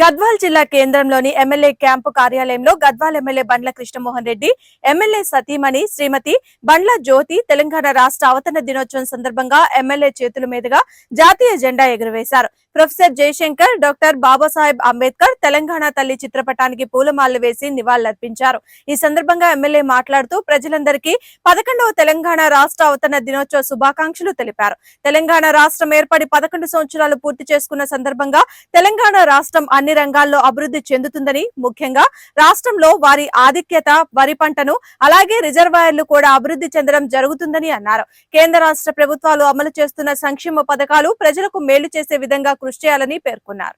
గద్వాల్ జిల్లా కేంద్రంలోని MLA camp కార్యాలయంలో గద్వాల్ ఎమ్మెల్యే బండ్ల కృష్ణమోహన్ రెడ్డి ఎమ్మెల్యే సతీమణి శ్రీమతి బండ్ల జ్యోతి తెలంగాణ రాష్ట్ర అవతరణ దినోత్సవం సందర్భంగా ఎమ్మెల్యే చేతుల మీదుగా జాతీయ జెండా ఎగురవేశారు. ప్రొఫెసర్ జయశంకర్ డాక్టర్ బాబాసాహెబ్ అంబేద్కర్ తెలంగాణ తల్లి చిత్రపటానికి పూలమాలలు వేసి నివాళులర్పించారు. ఈ సందర్భంగా ఎమ్మెల్యే మాట్లాడుతూ ప్రజలందరికీ పదకొండవ తెలంగాణ రాష్ట్ర అవతరణ దినోత్సవ శుభాకాంక్షలు తెలిపారు. తెలంగాణ రాష్ట్రం ఏర్పడి పదకొండు సంవత్సరాలు పూర్తి చేసుకున్న సందర్భంగా తెలంగాణ రాష్ట్రం అన్ని రంగాల్లో అభివృద్ధి చెందుతుందని ముఖ్యంగా రాష్ట్రంలో వారి ఆధిక్యత వరి పంటను అలాగే రిజర్వాయర్లు కూడా అభివృద్ధి చెందడం జరుగుతుందని అన్నారు. కేంద్ర రాష్ట్ర ప్రభుత్వాలు అమలు చేస్తున్న సంక్షేమ పథకాలు ప్రజలకు మేలు చేసే విధంగా కృషి చేయాలని పేర్కొన్నారు.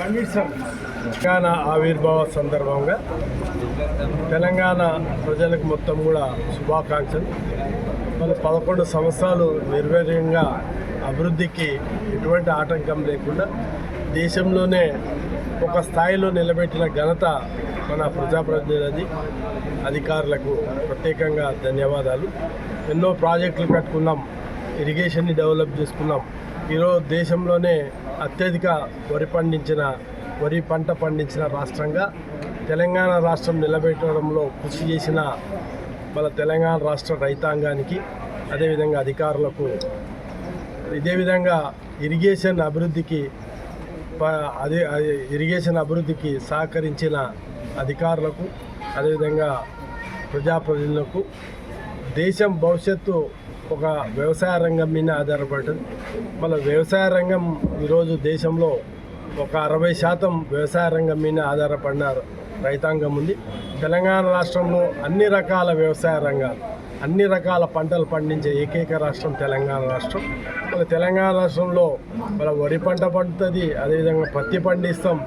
తెలంగాణ ఆవిర్భావ సందర్భంగా తెలంగాణ ప్రజలకు మొత్తం కూడా శుభాకాంక్షలు. మన పదకొండు సంవత్సరాలు నిర్వీర్యంగా అభివృద్ధికి ఎటువంటి ఆటంకం లేకుండా దేశంలోనే ఒక స్థాయిలో నిలబెట్టిన ఘనత మన ప్రజాప్రతినిధి అధికారులకు ప్రత్యేకంగా ధన్యవాదాలు. ఎన్నో ప్రాజెక్టులు కట్టుకున్నాం. ఇరిగేషన్ని డెవలప్ చేసుకున్నాం. ఈరోజు దేశంలోనే అత్యధిక వరి పండించిన వరి పంట పండించిన రాష్ట్రంగా తెలంగాణ రాష్ట్రం నిలబెట్టడంలో కృషి చేసిన మన తెలంగాణ రాష్ట్ర రైతాంగానికి అదేవిధంగా అధికారులకు ఇదే విధంగా ఇరిగేషన్ అభివృద్ధికి అదే అదే ఇరిగేషన్ అభివృద్ధికి సహకరించిన అధికారులకు అదేవిధంగా ప్రజాప్రతినిధులకు దేశం భవిష్యత్తు ఒక వ్యవసాయ రంగం మీద ఆధారపడుతుంది మన వ్యవసాయ రంగం ఈరోజు దేశంలో ఒక అరవై శాతం వ్యవసాయ రంగం మీద ఆధారపడిన రైతాంగం ఉంది. తెలంగాణ రాష్ట్రంలో అన్ని రకాల వ్యవసాయ రంగాలు అన్ని రకాల పంటలు పండించే ఏకైక రాష్ట్రం తెలంగాణ రాష్ట్రం. మన తెలంగాణ రాష్ట్రంలో మన వరి పంట పండుతుంది అదేవిధంగా పత్తి పండిస్తాం